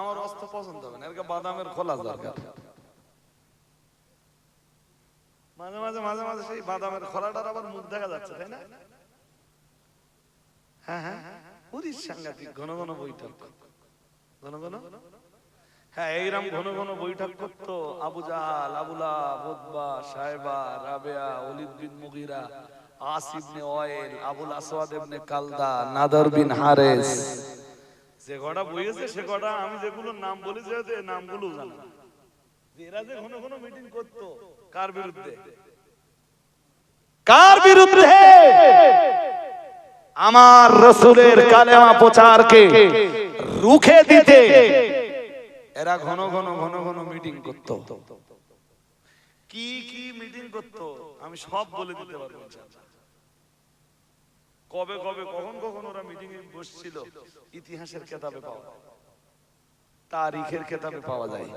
আমার অস্ত্র পছন্দ হবে না, এরকম বাদামের খোলা দরকার। মাঝে মাঝে মাঝে মাঝে সেই বাদামের খোলাটার আবার মুখ দেখা যাচ্ছে, তাই না? হ্যাঁ হ্যাঁ হ্যাঁ এইরকম ঘন ঘন বৈঠক জাহাল আবুলা মুগিরা আবুল কালদা বিন হারেস। যে কটা বইয়েছে সে কটা আমি যেগুলো নাম বলেছি হয়তো এই নামগুলো জানি এরা যে ঘন ঘন মিটিং করতো। কার বিরুদ্ধে? কার বিরুদ্ধে? আমার রসুলের কালেমা প্রচারকে রুখে দিতে এরা ঘন ঘন ঘন ঘন মিটিং করতো। কি কি মিটিং করতো? আমি সব বলে দিতে পারব। কবে কবে, কখন কখন ওরা মিটিং এ বসছিল? ইতিহাসের কেতাবে পাওয়া। তারিখের কেতাবে পাওয়া যায়।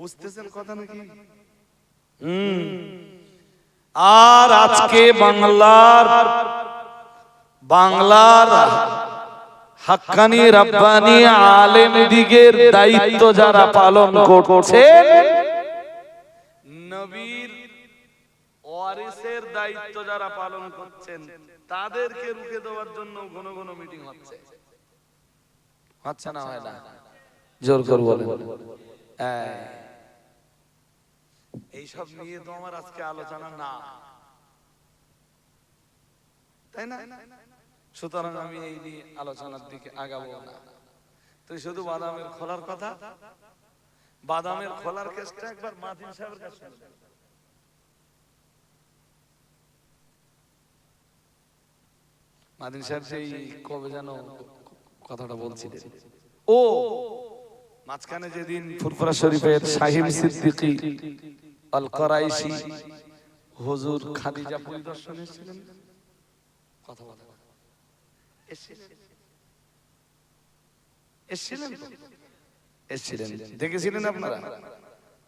বুঝতেছেন কথা নাকি? আর আজকে বাংলার বাংলার হাক্কানি রাব্বানি আলেম দিগের দায়িত্ব যারা পালন করছে, নবীর ওয়ারিসের দায়িত্ব যারা পালন করছেন তাদেরকে রুখে দেওয়ার জন্য ঘন ঘন মিটিং হচ্ছে। হচ্ছে না হয় না? জোর করে বলেন। হ্যাঁ। এইসব নিয়ে তো আমার আজকে আলোচনা না। তাই না? সুতরাং আমি এই নিয়ে আলোচনার দিকে আগাবো না। তুই শুধু বাদামের খোলার কথা? বাদামের খোলার কেসটা একবার মাদিন সাহেবের কাছে মাদিন সাহেব সেই কবে যেন কথাটা বলছিলেন। ও মাঝখানে যেদিন ফুরফুরা শরীফের শাহিম সিদ্দিকী আল করাইশি হুজুর খাদিজা পরিদর্শনে এসেছিলেন। কথা বলে। এসেছিলেন? এসেছিলেন দেখেছিলেন আপনারা?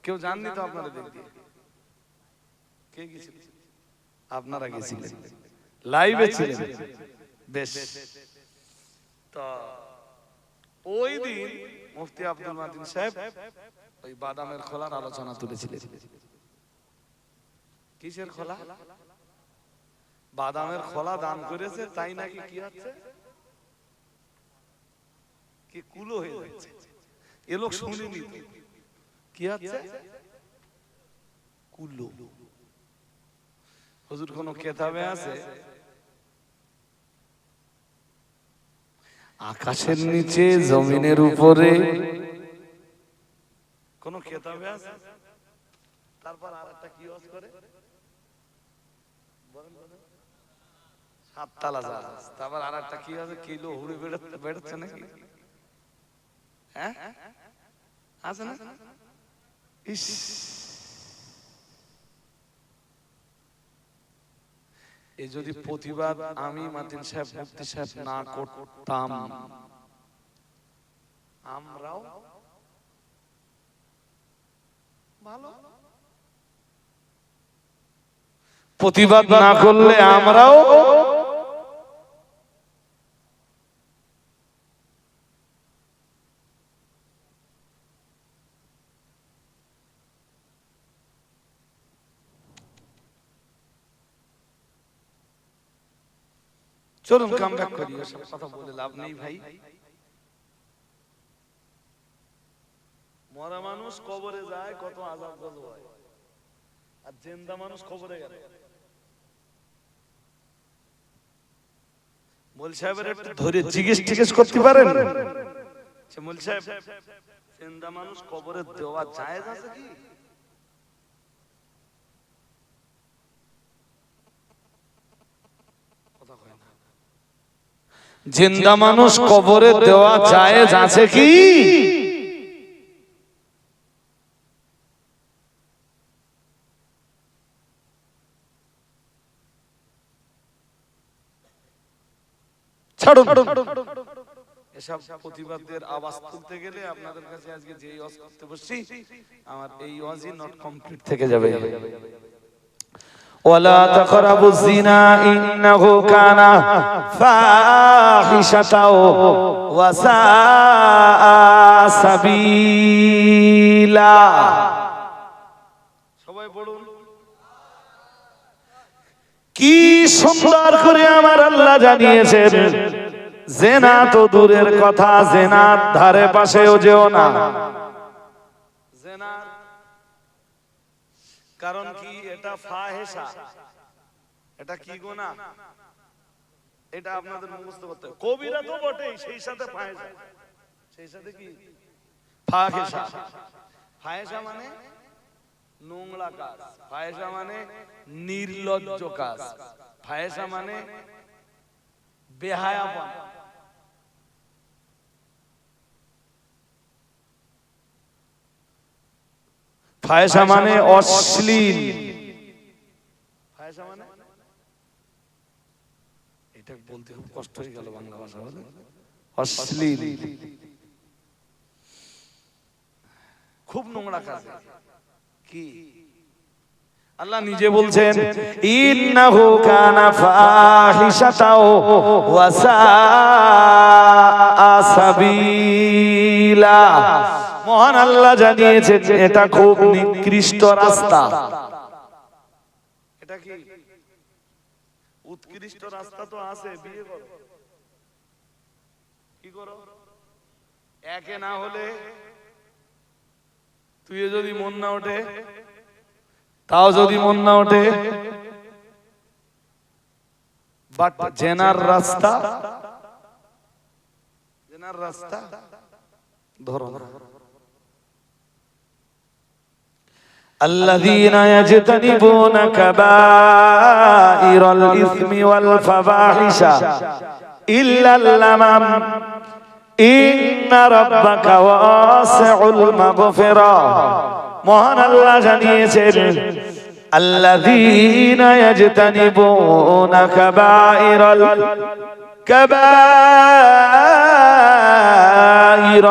কেউ জাননি তো আপনারা দেখ দিয়ে? কে গেছিলেন আপনারা গেছিলেন। লাইভে ছিলেন। বেশ তো, ওই দিন মুফতি আব্দুল মাতিন সাহেব ওই বাদামের খোলার আলোচনা তুলেছিলেন। কিসের খোলা? বাদামের খোলা দান করেছে, তাই নাকি কি হচ্ছে কি কুলো হয়ে যাচ্ছে। এ লোক শুনিনি। কি হচ্ছে কুলো। হুজুর কোন কেতাবে আছে? আকাশের নিচে জমিনের উপরে। কোন খেতাবে আছে তারপর আর একটা কি ওয়াজ করে। সাততলা জাহাজ তারপর আর একটা কি আছে কিলো হুড়ে বেড়াচ্ছে বেড়াচ্ছে নাকি? হ্যাঁ? আছে না? ইস। যদি প্রতিবাদ আমি মাতিন সাহেব সাহেব না করতাম। আমরাও ভালো। প্রতিবাদ না করলে আমরাও চলুন কাম ব্যাক করি ওসব কথা বলে লাভ নেই ভাই। মরা মানুষ কবরে যায় কত আজাব গজব হয়। আর জেন্দা মানুষ কবরে গেল। মোল সাহেবের একটু ধরে জিজ্ঞেস টিজ্ঞেস করতে পারেন? সে মোল সাহেব জেন্দা মানুষ কবরে দেওয়া যায় আছে কি কথা কয় না জিন্দা মানুষ কবরে দেওয়া যায় আছে কি? ছাড়ুন। এসব প্রতিবাদের আওয়াজ তুলতে গেলে আপনাদের কাছে আজকে যে ওয়াজ করতে বসছি আমার এই ওয়াজই নট কমপ্লিট থেকে যাবে। ولا تقربوا الزنا إنه كان فاحشة وساء সাবিলা সবাই পড়ুন কি সুন্দর করে আমার আল্লাহ জানিয়েছেন জেনা তো দূরের কথা জেনার ধারে পাশেও যেও না জেনা কারণ কি এটা ফাহেসা এটা কি গোনা এটা আপনাদের মুখস্থ করতে কবিরা তো বটেই, সেই সাথে ফাহেসা সেই সাথে কি? ফাহেসা ফাহেসা মানে নোংরা কাজ। ফাহেসা মানে নির্লজ্জ কাজ। ফাহেসা মানে বেহায়াপন। ফায়সা মানে অশ্লীল। ফাহেসা মানে? এটা বলতে খুব কষ্ট হয়ে গেল বাংলা ভাষা বলে। অশ্লীল। খুব নোংরা কাজ। কি? আল্লাহ নিজে বলছেন ইন্নাহু কানা ফাহিশাতাও ওয়া সাবিলা। মহান আল্লাহ জানিয়েছেন এটা খুব নিকৃষ্ট রাস্তা। এটা কি? উৎকৃষ্ট রাস্তা তো আছে, বিয়ে করো। কি করো? একে না হলে তুই যদি মন না ওঠে, তাও যদি মন না ওঠে বাট জেনার রাস্তা জেনার রাস্তা ধরো الذين يجتنبون كبائر الإثم والفواحش إلا اللمم إن ربك واسع المغفرة মহান আল্লাহ জানিয়েছেন الذين يجتنبون كبائر كبائر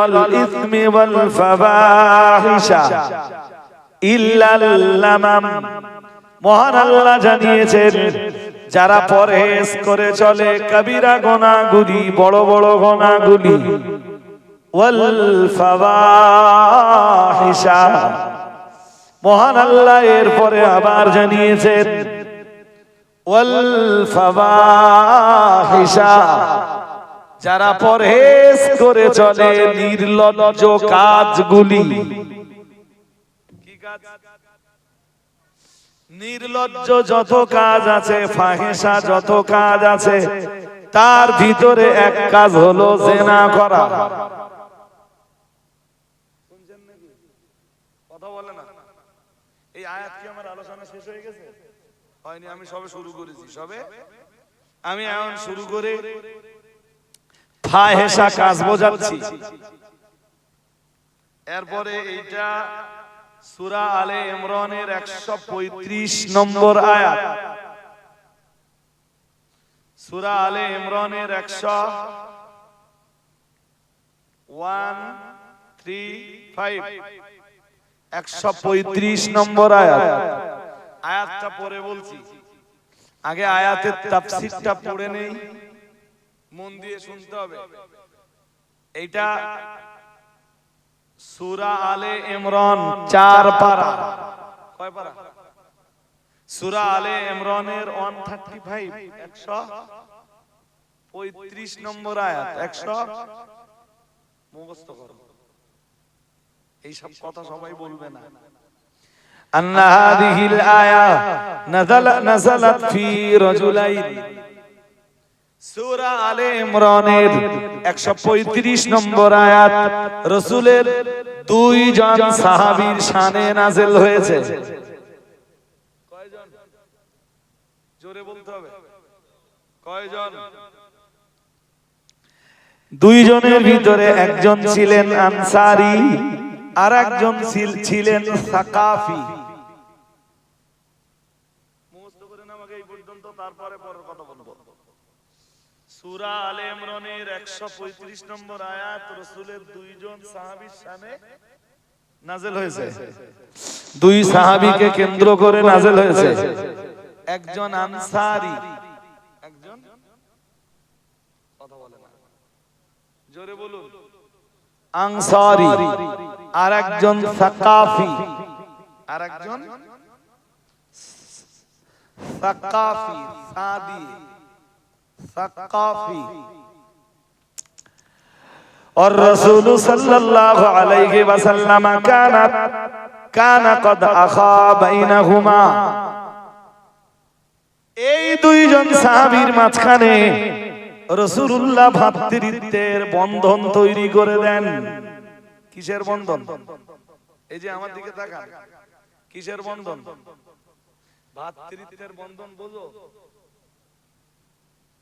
الإثم والفواحش মহান আল্লাহ জানিয়েছেন, যারা পরহেজ করে চলে কবিরা গোনাগুলি, বড় বড় গোনাগুলি। ওয়াল মহান আল্লাহ এরপরে আবার জানিয়েছেন যারা পরহেজ করে চলে নির্লজ্জ কাজগুলি নির্লজ্জ যত কাজ আছে ফাহেসা যত কাজ আছে তার ভিতরে এক কাজ হলো জেনা করা। কথা বলে না। এই আয়াত কি আমার আলোচনা শেষ হয়ে গেছে? হয়নি আমি সবে শুরু করেছি। সবে? আমি এখন শুরু করে ফাহেসা কাজ বোঝাচ্ছি। এরপরে এইটা সূরা আলে ইমরানের 135 নম্বর আয়াত। সূরা আলে ইমরানের 100 একশো পঁয়ত্রিশ নম্বর আয়াত। আয়াতটা পরে বলছি। আগে আয়াতের তাফসীরটা পড়ে নেই। মন দিয়ে শুনতে হবে। এইটা সূরা আলে ইমরান চার পারা কয় পারা সূরা আলে ইমরানের 135 135 নম্বর আয়াত 100 মুখস্থ করো এই সব কথা সবাই বলবে না أن هذه الآية نزل نزلت في رجلين সূরা আলে ইমরানের 135 নম্বর আয়াত সাহাবীর হয়েছে। দুইজনের ভিতরে একজন ছিলেন আনসারি আর একজন ছিলেন সাকাফি। তারপরে সূরা আলে ইমরানের 135 নম্বর আয়াত রাসূলের দুইজন সাহাবীর শানে নাজেল হয়েছে। দুই সাহাবীকে কেন্দ্র করে নাজেল হয়েছে। একজন আনসারি একজন কথা বলে না। জোরে বলুন। আনসারি আর একজন সাকাফি। আর একজন সাকাফি সাদি। সাকাফি والرسول صلى الله عليه وسلم كان كان قد أخا بينهما এই দুইজন সাহাবীর মাঝখানে রসুল্লাহ ভাতৃত্বের বন্ধন তৈরি করে দেন কিসের বন্ধন এই যে আমার দিকে তাকান কিসের বন্ধন ভাতৃত্বের বন্ধন বোঝো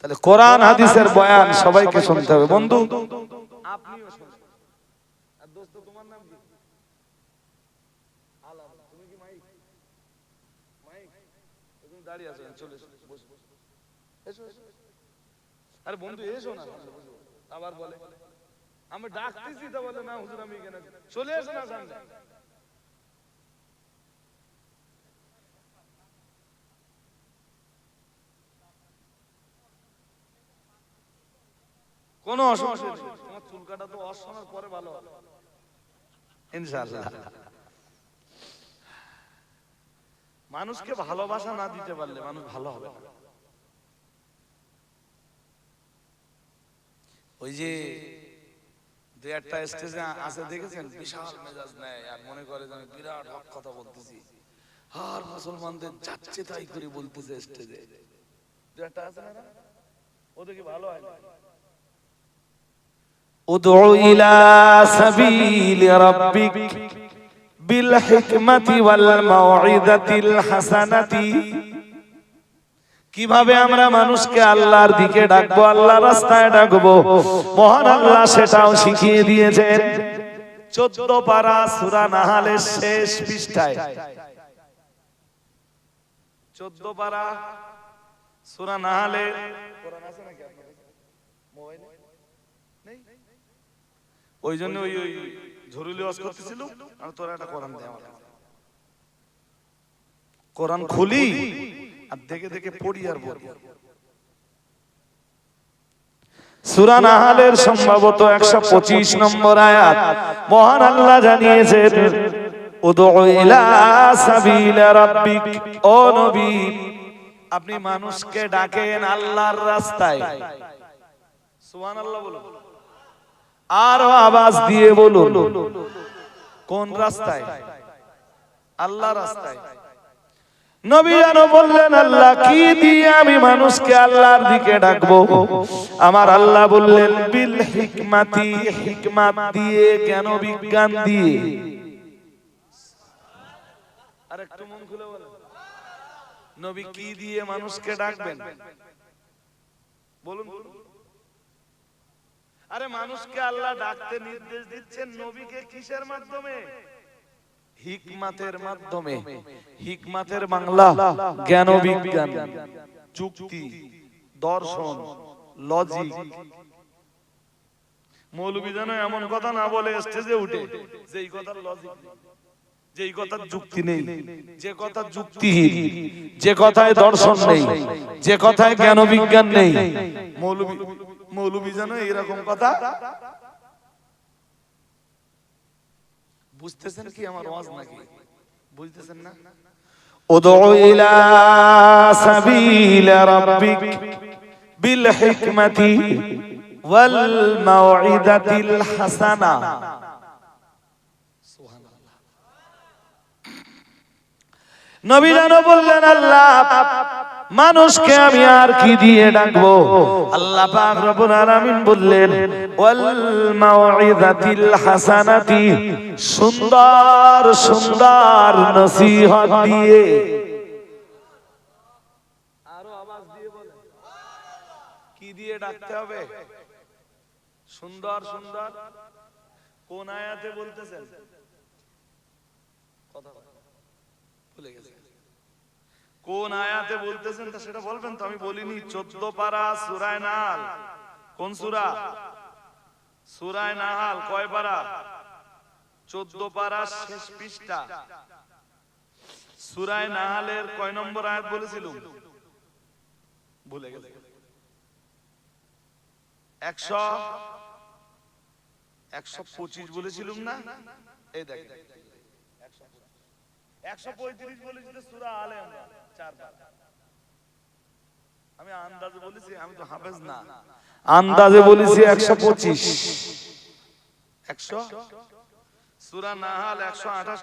তাহলে কোরআন হাদিসের বয়ান সবাইকে শুনতে হবে। বন্ধু আপনিও শুনুন। আর দোস্ত তোমার নাম কি? আলাম তুমি কি মাইক? মাইক? তুমি দাঁড়িয়ে আছো চলে এসো এসো এসো আরে বন্ধু এসো না আবার বলে। আমি ডাকতেছি তো বলে না হুজুর আমি এখানে চলে এসো না সামনে। কোনো অসমস্যা নেই। তোমার চুল কাটা তো অসময়ের পরে ভালো হবে। ইনশাআল্লাহ। মানুষকে ভালোবাসা না দিতে পারলে মানুষ ভালো হবে না। ওই যে দু একটা স্টেজে আছে দেখেছেন? বিশাল মেজাজ নেয় আর মনে করে যে আমি বিরাট হক কথা বলতেছি। আর মুসলমানদের যাচ্ছে তাই করে বলতেছে স্টেজে দু একটা আছে না? ওদের কি ভালো হয়? না ادع إلى سبيل ربك بالحكمة والموعظة الحسنة কিভাবে আমরা মানুষকে আল্লাহর দিকে ডাকবো আল্লাহ রাস্তায় ডাকবো মহান আল্লাহ সেটাও শিখিয়ে দিয়েছেন চোদ্দ পারা সুরা নাহালের শেষ পৃষ্ঠায় চোদ্দ পারা সুরা নাহালের কোরআন আছে নাকি ওই জন্য ওই ওই ঝরুলি ওয়াজ করতেছিল আর তোরা একটা কোরআন দে আমার কোরআন খুলি আর দেখে দেখে পড়ি আর বলি। সূরা নাহালের সম্ভবত 125 নম্বর আয়াত। মহান আল্লাহ জানিয়েছেন ও নবী আপনি মানুষকে ডাকেন আল্লাহর রাস্তায়। সুবহানাল্লাহ বলুন। আরও আওয়াজ দিয়ে বলুন। কোন রাস্তায়? আল্লাহ রাস্তায়। মানুষকে মন ডাকবেন? বলুন আরে মানুষকে আল্লাহ ডাকতে নির্দেশ দিচ্ছেন নবীকে কিসের মাধ্যমে? হিকমাতের মাধ্যমে। হিকমাতের বাংলা জ্ঞান বিজ্ঞান যুক্তি দর্শন, লজিক। মৌলবী যেন এমন কথা না বলে স্টেজে উঠে যে এই কথার লজিক যে এই কথার যুক্তি নেই, যে কথা যুক্তিহীন, যে কথায় দর্শন নেই, যে কথায় জ্ঞান বিজ্ঞান নেই। মৌলবী মৌলবী যেন এরকম কথা বুঝতেছেন কি আমার ওয়াজ নাকি বুঝতেছেন না ادع إلى سبيل ربك بالحكمة والموعظة الحسنة নবী যেন বললেন আল্লাহ মানুষকে আমি আর কি দিয়ে ডাকবো? আল্লাহ পাক রব্বুল আলামিন বললেন ওয়াল মাউইযাতিল হাসানাতি সুন্দর সুন্দর নসিহত দিয়ে। আরও আওয়াজ দিয়ে বলেন। কি দিয়ে ডাকতে হবে? সুন্দর সুন্দর। কোন আয়াতে বলতেছেন? কথা বলো। ভুলে গেছে কোন আয়াতে বলতেছেন তা সেটা বলবেন তো, আমি বলিনি, চোদ্দ পারা সুরায় নাহাল। কোন সুরা? সুরায় নাহাল, কয় পারা? চোদ্দ পারা শেষ পৃষ্ঠা। সুরায় নাহালের কয় নম্বর আয়াত বলেছিল ভুলে গেছে একশো একশো পঁচিশ বলেছিলাম না? এই দেখ। একশো পঁয়ত্রিশ সুরা আলে চারবার। আমি আন্দাজে বলেছি আমি তো হাফেজ না। আন্দাজে বলেছি একশো পঁচিশ। একশো? সুরা নাহাল একশো আঠাশ।